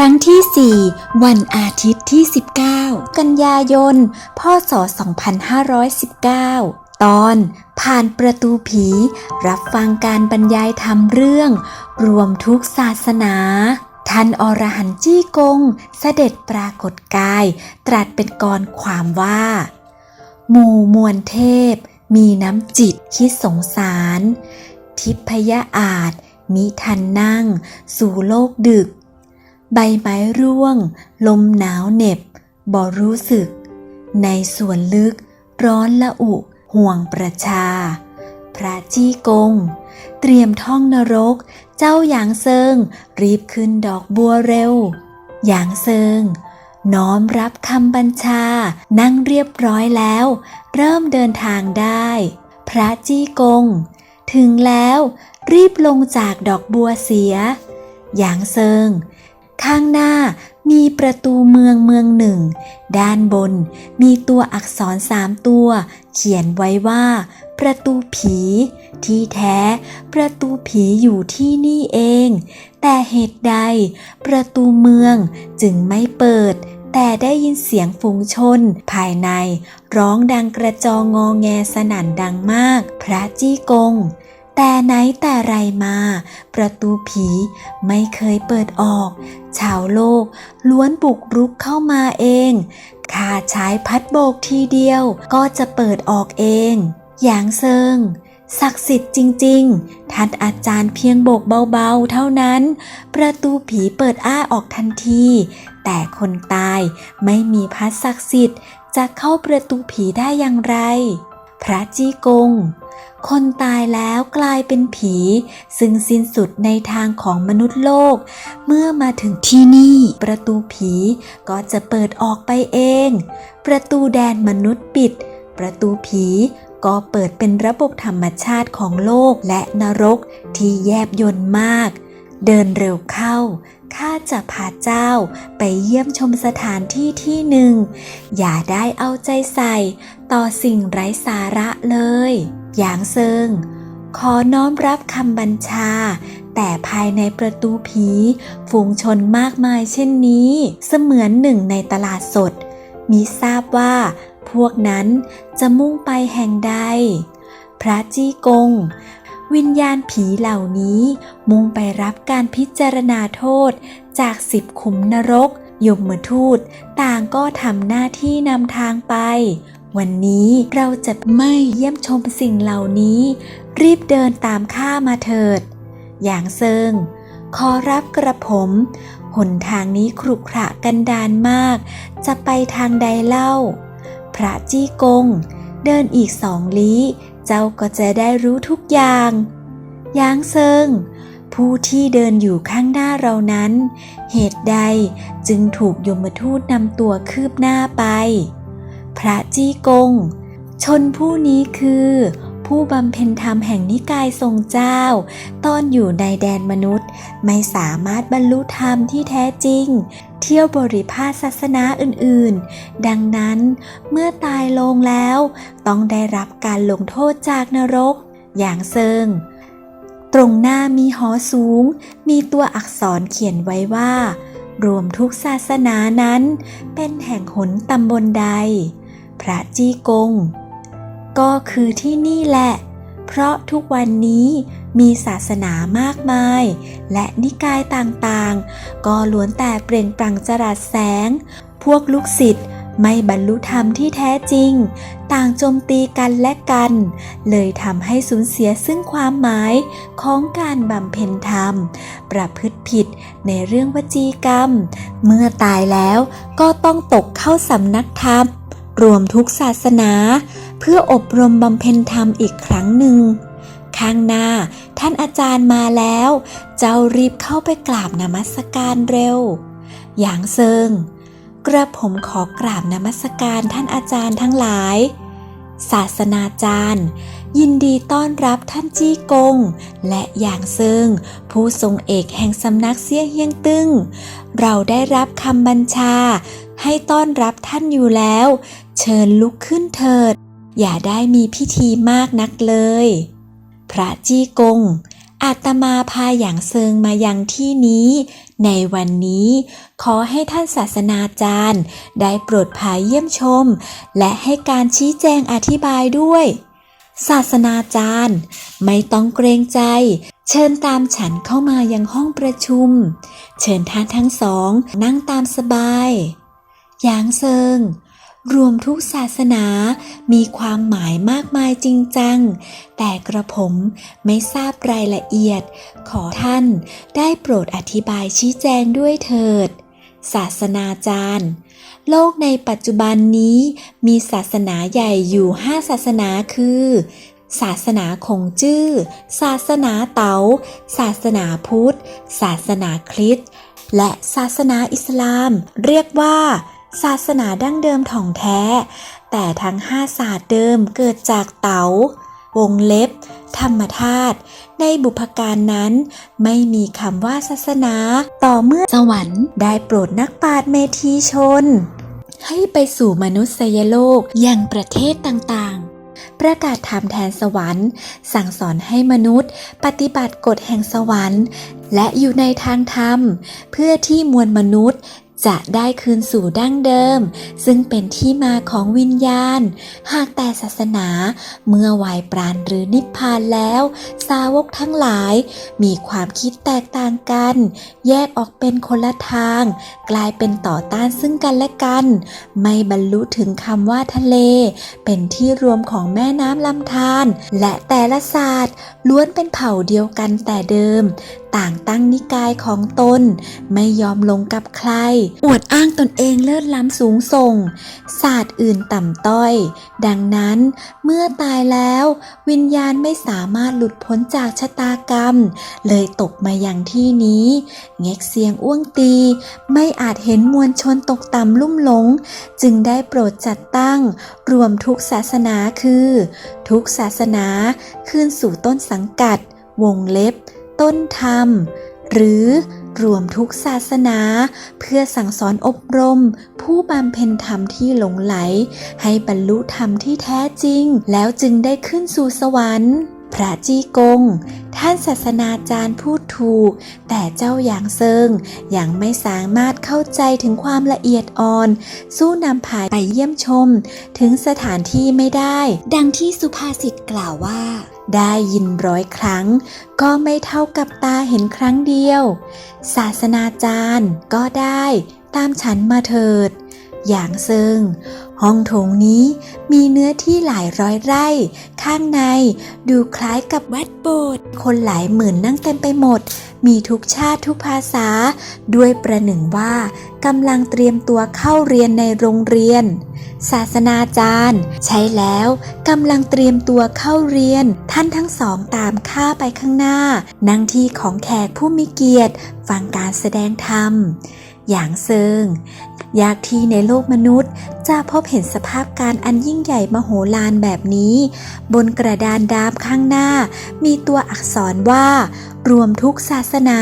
ครั้งที่ 4 วันอาทิตย์ที่ 19 กันยายน พศ 2519 ตอนผ่านประตูผี รับฟังการบรรยายธรรมเรื่อง รวมทุกศาสนา ท่านอรหันต์จี้กง เสด็จปรากฏกาย ตรัสเป็นกรความว่า หมู่มวลเทพ มีน้ำจิตคิดสงสาร ทิพยอาจมิทันนั่ง สู่โลกดึก ใบไม้ร่วง ลมหนาวเหน็บบ่รู้สึก ในส่วนลึกร้อนละอุ ห่วงประชา พระจี้กง เตรียมท่องนรก เจ้าหยางเซิง รีบขึ้นดอกบัวเร็ว หยางเซิง น้อมรับคำบัญชา นั่งเรียบร้อยแล้ว เริ่มเดินทางได้ พระจี้กง ถึงแล้ว รีบลงจากดอกบัวเสีย หยางเซิง ข้างหน้ามีประตูเมืองเมืองหนึ่ง ด้านบนมีตัวอักษรสามตัว เขียนไว้ว่า ประตูผี ที่แท้ ประตูผีอยู่ที่นี่เอง แต่เหตุใด ประตูเมืองจึงไม่เปิด แต่ได้ยินเสียงฝูงชน ภายใน ร้องดังกระจองงอแงสนั่นดังมาก พระจี้กง แต่ไหนแต่ไรมา ประตูผีไม่เคยเปิดออก ชาวโลกล้วนบุกรุกเข้ามาเองข้าใช้พัดโบกทีเดียวก็จะเปิดออกเอง หยางเซิงศักดิ์สิทธิ์จริง ๆ ท่านอาจารย์เพียงโบกเบาๆ เท่านั้น ประตูผีเปิดอ้าออกทันที แต่คนตายไม่มีพัดศักดิ์สิทธิ์จะเข้าประตูผีได้อย่างไร พระจี้กง คนตายแล้วกลายเป็นผี ซึ่งสิ้นสุดในทางของมนุษย์โลก เมื่อมาถึงที่นี่ ประตูผีก็จะเปิดออกไปเอง ประตูแดนมนุษย์ปิด ประตูผีก็เปิดเป็นระบบธรรมชาติของโลกและนรกที่แยบยนต์มาก เดินเร็วเข้า ข้าจะพาเจ้าไปเยี่ยมชมสถานที่ที่หนึ่ง อย่าได้เอาใจใส่ ต่อสิ่งไร้สาระเลย หยางเซิง ขอน้อมรับคำบัญชา แต่ภายในประตูผี ฝูงชนมากมายเช่นนี้ เสมือนหนึ่งในตลาดสด มีทราบว่า พวกนั้นจะมุ่งไปแห่งใด พระจี้กง วิญญาณผีเหล่านี้มุ่งไปรับการพิจารณาโทษจากสิบขุมนรกยมทูตต่างก็ทำหน้าที่นำทางไป วันนี้เราจะไม่เยี่ยมชมสิ่งเหล่านี้ รีบเดินตามข้ามาเถิด อย่างเซิง ขอรับกระผม หนทางนี้ขรุขระกันดานมาก จะไปทางใดเล่า พระจี้กง เดินอีกสองลี้เจ้าก็จะได้รู้ทุกอย่างยางเซิง ผู้ที่เดินอยู่ข้างหน้าเรานั้น เหตุใดจึงถูกยมทูตนำตัวคืบหน้าไป พระจี้กง ชนผู้นี้คือ ผู้บำเพ็ญธรรมแห่งนิกายทรงเจ้า ตอนอยู่ในแดนมนุษย์ ไม่สามารถบรรลุธรรมที่แท้จริง เที่ยวบริพาศาสนาอื่นๆ ดังนั้นเมื่อตายลงแล้ว ต้องได้รับการลงโทษจากนรก อย่างเซิงตรงหน้ามีหอสูง มีตัวอักษรเขียนไว้ว่า รวมทุกศาสนานั้น เป็นแห่งหนตำบลใด พระจี้กง ก็คือที่นี่แหละ เพราะทุกวันนี้มีศาสนามากมาย และนิกายต่างๆ ก็ล้วนแต่เปล่งปลั่งจรัสแสง พวกลูกศิษย์ไม่บรรลุธรรมที่แท้จริง ต่างโจมตีกันและกัน เลยทำให้สูญเสียซึ่งความหมายของการบำเพ็ญธรรม ประพฤติผิดในเรื่องวจีกรรม เมื่อตายแล้วก็ต้องตกเข้าสำนักธรรม รวมทุกศาสนา เพื่ออบรมบำเพ็ญธรรมอีกครั้งหนึ่ง ข้างหน้าท่านอาจารย์มาแล้ว เจ้ารีบเข้าไปกราบนมัสการเร็วหยางเซิง กระผมขอกราบนมัสการท่านอาจารย์ทั้งหลาย ศาสนาจารย์ ยินดีต้อนรับท่านจี้กง และหยางเซิง ผู้ทรงเอกแห่งสำนักเซี่ยเฮียงตึ้ง เราได้รับคำบัญชา ให้ต้อนรับท่านอยู่แล้ว เชิญลุกขึ้นเถิด อย่าได้มีพิธีมากนักเลย พระจี้กง อาตมาพาอย่างเซิงมายังที่นี้ ในวันนี้ ขอให้ท่านศาสนาจารย์ ได้โปรดพาเยี่ยมชม และให้การชี้แจงอธิบายด้วยศาสนาจารย์ ไม่ต้องเกรงใจ เชิญตามฉันเข้ามายังห้องประชุม เชิญท่านทั้งสองนั่งตามสบาย หยางเซิง รวมทุกศาสนามีความหมายมากมายจริงจัง แต่กระผมไม่ทราบรายละเอียด ขอท่านได้โปรดอธิบายชี้แจงด้วยเถิด ศาสนาจารย์ โลกในปัจจุบันนี้มีศาสนาใหญ่อยู่5ศาสนาคือ ศาสนาคงจื้อ ศาสนาเต๋า ศาสนาพุทธ ศาสนาคริสต์และศาสนาอิสลาม เรียกว่า ศาสนาดั้งเดิมถ่องแท้ แต่ทั้งห้าศาสตร์เดิมเกิดจากเต๋าวงเล็บ ธรรมธาตุในบุพการนั้น ไม่มีคำว่าศาสนา ต่อเมื่อสวรรค์ได้โปรดนักปราชญ์เมธีชน ให้ไปสู่มนุษยโลกอย่างประเทศต่างๆ ประกาศธรรมแทนสวรรค์ สั่งสอนให้มนุษย์ ปฏิบัติกฎแห่งสวรรค์ และอยู่ในทางธรรม เพื่อที่มวลมนุษย์ จะได้คืนสู่ดั้งเดิม ซึ่งเป็นที่มาของวิญญาณ หากแต่ศาสนา เมื่อวายปราณหรือนิพพานแล้ว สาวกทั้งหลาย มีความคิดแตกต่างกัน แยกออกเป็นคนละทาง กลายเป็นต่อต้านซึ่งกันและกัน ไม่บรรลุถึงคำว่าทะเล เป็นที่รวมของแม่น้ำลำธารและแต่ละศาสตร์ล้วนเป็นเผ่าเดียวกันแต่เดิมต่างตั้งนิกายของตน ไม่ยอมลงกับใคร อวดอ้างตนเองเลิศล้ำสูงส่ง ศาสตร์อื่นต่ำต้อย ดังนั้นเมื่อตายแล้ว วิญญาณไม่สามารถหลุดพ้นจากชะตากรรม เลยตกมาอย่างที่นี้ เง็กเสียงอ้วงตี ไม่อาจเห็นมวลชนตกต่ำลุ่มหลง จึงได้โปรดจัดตั้ง รวมทุกศาสนาคือ ทุกศาสนาคืนสู่ต้นสังกัด วงเล็บ ต้นธรรม หรือรวมทุกศาสนา เพื่อสั่งสอนอบรม ผู้บำเพ็ญธรรมที่หลงไหล ให้บรรลุธรรมที่แท้จริง แล้วจึงได้ขึ้นสู่สวรรค์พระจีกง ท่านศาสนาจารย์พูดถูก แต่เจ้าหยางเซิงยังไม่สามารถเข้าใจถึงความละเอียดอ่อน สู้นำพาไปเยี่ยมชม ถึงสถานที่ไม่ได้ ดังที่สุภาษิตกล่าวว่า ได้ยินร้อยครั้ง ก็ไม่เท่ากับตาเห็นครั้งเดียว ศาสนาจารย์ก็ได้ตามฉันมาเถิด อย่างเซิงห้องโถงนี้มีเนื้อที่หลายร้อยไร่ ข้างในดูคล้ายกับวัดโบสถ์คนหลายหมื่นนั่งเต็มไปหมด มีทุกชาติทุกภาษา ด้วยประหนึ่งว่ากำลังเตรียมตัวเข้าเรียนในโรงเรียน ศาสนาจารย์ ใช้แล้วกำลังเตรียมตัวเข้าเรียน ท่านทั้งสองตามข้าไปข้างหน้า นั่งที่ของแขกผู้มีเกียรติ ฟังการแสดงธรรมอย่างเซิง ยากที่ในโลกมนุษย์ จะพบเห็นสภาพการอันยิ่งใหญ่มโหฬารแบบนี้ บนกระดานดามข้างหน้า มีตัวอักษรว่า รวมทุกศาสนา